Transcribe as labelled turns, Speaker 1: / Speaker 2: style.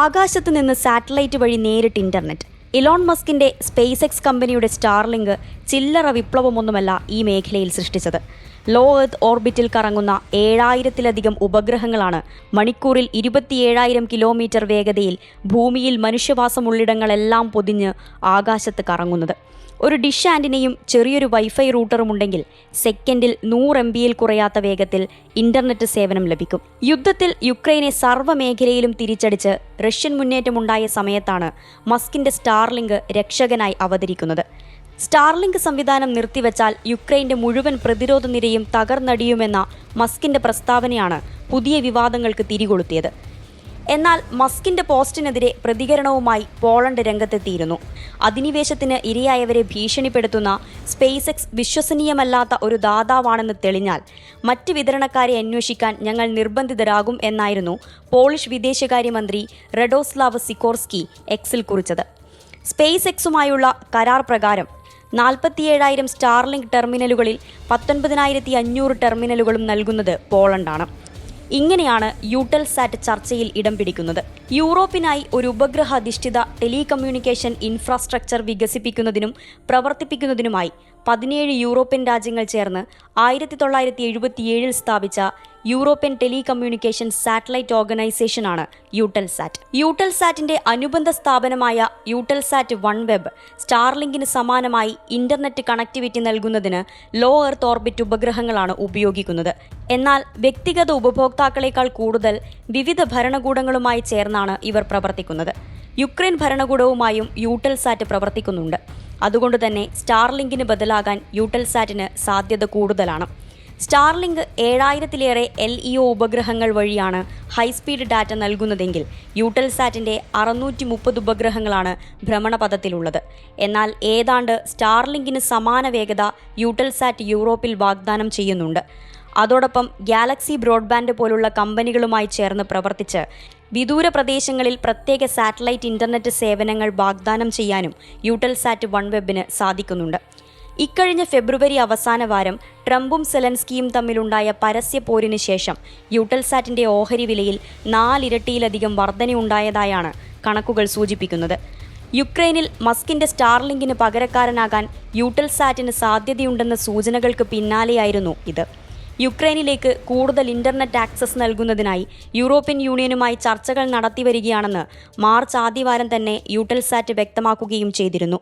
Speaker 1: ആകാശത്ത് നിന്ന് സാറ്റലൈറ്റ് വഴി നേരിട്ട് ഇന്റർനെറ്റ്. ഇലോൺ മസ്കിന്റെ സ്പേസ് എക്സ് കമ്പനിയുടെ സ്റ്റാർലിങ്ക് ചില്ലറ വിപ്ലവമൊന്നുമല്ല ഈ മേഖലയിൽ സൃഷ്ടിച്ചത്. ലോ എർത്ത് ഓർബിറ്റിൽ കറങ്ങുന്ന ഏഴായിരത്തിലധികം ഉപഗ്രഹങ്ങളാണ് മണിക്കൂറിൽ ഇരുപത്തിയേഴായിരം കിലോമീറ്റർ വേഗതയിൽ ഭൂമിയിൽ മനുഷ്യവാസമുള്ളിടങ്ങളെല്ലാം പൊതിഞ്ഞ് ആകാശത്ത് കറങ്ങുന്നത്. ഒരു ഡിഷ് ആന്റിനയും ചെറിയൊരു വൈഫൈ റൂട്ടറും ഉണ്ടെങ്കിൽ സെക്കൻഡിൽ നൂറ് എം ബിയിൽ കുറയാത്ത വേഗത്തിൽ ഇന്റർനെറ്റ് സേവനം ലഭിക്കും. യുദ്ധത്തിൽ യുക്രൈനെ സർവമേഖലയിലും തിരിച്ചടിച്ച് റഷ്യൻ മുന്നേറ്റമുണ്ടായ സമയത്താണ് മസ്കിന്റെ സ്റ്റാർലിങ്ക് രക്ഷകനായി അവതരിക്കുന്നത്. സ്റ്റാർലിങ്ക് സംവിധാനം നിർത്തിവെച്ചാൽ യുക്രൈന്റെ മുഴുവൻ പ്രതിരോധ നിരയും തകർന്നടിയുമെന്ന മസ്കിന്റെ പ്രസ്താവനയാണ് പുതിയ വിവാദങ്ങൾക്ക് തിരികൊളുത്തിയത്. എന്നാൽ മസ്കിന്റെ പോസ്റ്റിനെതിരെ പ്രതികരണവുമായി പോളണ്ട് രംഗത്തെത്തിയിരുന്നു. അധിനിവേശത്തിന് ഇരയായവരെ ഭീഷണിപ്പെടുത്തുന്ന സ്പേസ് എക്സ് വിശ്വസനീയമല്ലാത്ത ഒരു ദാതാവാണെന്ന് തെളിഞ്ഞാൽ മറ്റ് വിതരണക്കാരെ അന്വേഷിക്കാൻ ഞങ്ങൾ നിർബന്ധിതരാകും എന്നായിരുന്നു പോളിഷ് വിദേശകാര്യമന്ത്രി റെഡോസ്ലാവ് സിക്കോർസ്കി എക്സിൽ കുറിച്ചത്. സ്പേസ് എക്സുമായുള്ള കരാർ പ്രകാരം നാൽപ്പത്തിയേഴായിരം സ്റ്റാർലിങ്ക് ടെർമിനലുകളിൽ പത്തൊൻപതിനായിരത്തി അഞ്ഞൂറ് ടെർമിനലുകളും നൽകുന്നത് പോളണ്ടാണ്. ഇങ്ങനെയാണ് യൂട്ടൽ സാറ്റ് ചർച്ചയിൽ ഇടം പിടിക്കുന്നത്. യൂറോപ്പിനായി ഒരു ഉപഗ്രഹ അധിഷ്ഠിത ടെലികമ്മ്യൂണിക്കേഷൻ ഇൻഫ്രാസ്ട്രക്ചർ വികസിപ്പിക്കുന്നതിനും പ്രവർത്തിപ്പിക്കുന്നതിനുമായി പതിനേഴ് യൂറോപ്യൻ രാജ്യങ്ങൾ ചേർന്ന് ആയിരത്തി തൊള്ളായിരത്തി എഴുപത്തിയേഴിൽ സ്ഥാപിച്ച യൂറോപ്യൻ ടെലികമ്മ്യൂണിക്കേഷൻ സാറ്റലൈറ്റ് ഓർഗനൈസേഷനാണ് യൂട്ടൽ സാറ്റ് യൂട്ടൽ സാറ്റിന്റെ അനുബന്ധ സ്ഥാപനമായ യൂട്ടൽസാറ്റ് വൺ വെബ് സ്റ്റാർലിങ്കിന് സമാനമായി ഇന്റർനെറ്റ് കണക്ടിവിറ്റി നൽകുന്നതിന് ലോ എർത്ത് ഓർബിറ്റ് ഉപഗ്രഹങ്ങളാണ് ഉപയോഗിക്കുന്നത്. എന്നാൽ വ്യക്തിഗത ഉപഭോക്താക്കളെക്കാൾ കൂടുതൽ വിവിധ ഭരണകൂടങ്ങളുമായി ചേർന്നാണ് ഇവർ പ്രവർത്തിക്കുന്നത്. യുക്രൈൻ ഭരണകൂടവുമായും യൂട്ടൽസാറ്റ് പ്രവർത്തിക്കുന്നുണ്ട്. അതുകൊണ്ട് തന്നെ സ്റ്റാർലിങ്കിന് ബദലാകാൻ യൂട്ടൽ സാറ്റിന് സാധ്യത കൂടുതലാണ്. സ്റ്റാർലിങ്ക് ഏഴായിരത്തിലേറെ എൽ ഇ ഒ ഉപഗ്രഹങ്ങൾ വഴിയാണ് ഹൈസ്പീഡ് ഡാറ്റ നൽകുന്നതെങ്കിൽ യൂട്ടൽ സാറ്റിന്റെ അറുന്നൂറ്റി മുപ്പത് ഉപഗ്രഹങ്ങളാണ് ഭ്രമണപഥത്തിലുള്ളത്. എന്നാൽ ഏതാണ്ട് സ്റ്റാർലിങ്കിന് സമാന വേഗത യൂട്ടൽസാറ്റ് യൂറോപ്പിൽ വാഗ്ദാനം ചെയ്യുന്നുണ്ട്. അതോടൊപ്പം ഗാലക്സി ബ്രോഡ്ബാൻഡ് പോലുള്ള കമ്പനികളുമായി ചേർന്ന് പ്രവർത്തിച്ച് വിദൂര പ്രദേശങ്ങളിൽ പ്രത്യേക സാറ്റലൈറ്റ് ഇന്റർനെറ്റ് സേവനങ്ങൾ വാഗ്ദാനം ചെയ്യാനും യൂട്ടൽസാറ്റ് വൺ വെബിന് സാധിക്കുന്നുണ്ട്. ഇക്കഴിഞ്ഞ ഫെബ്രുവരി അവസാന വാരം ട്രംപും സെലൻസ്കിയും തമ്മിലുണ്ടായ പരസ്യ പോരിന് ശേഷം യൂട്ടൽസാറ്റിന്റെ ഓഹരി വിലയിൽ നാലിരട്ടിയിലധികം വർധനയുണ്ടായതായാണ് കണക്കുകൾ സൂചിപ്പിക്കുന്നത്. യുക്രൈനിൽ മസ്കിന്റെ സ്റ്റാർലിങ്കിന് പകരക്കാരനാകാൻ യൂട്ടൽസാറ്റിന് സാധ്യതയുണ്ടെന്ന സൂചനകൾക്ക് പിന്നാലെയായിരുന്നു ഇത്. യുക്രൈനിലേക്ക് കൂടുതൽ ഇന്റർനെറ്റ് ആക്സസ് നൽകുന്നതിനായി യൂറോപ്യൻ യൂണിയനുമായി ചർച്ചകൾ നടത്തിവരികയാണെന്ന് മാർച്ച് ആദ്യവാരം തന്നെ യൂട്ടൽസാറ്റ് വ്യക്തമാക്കുകയും ചെയ്തിരുന്നു.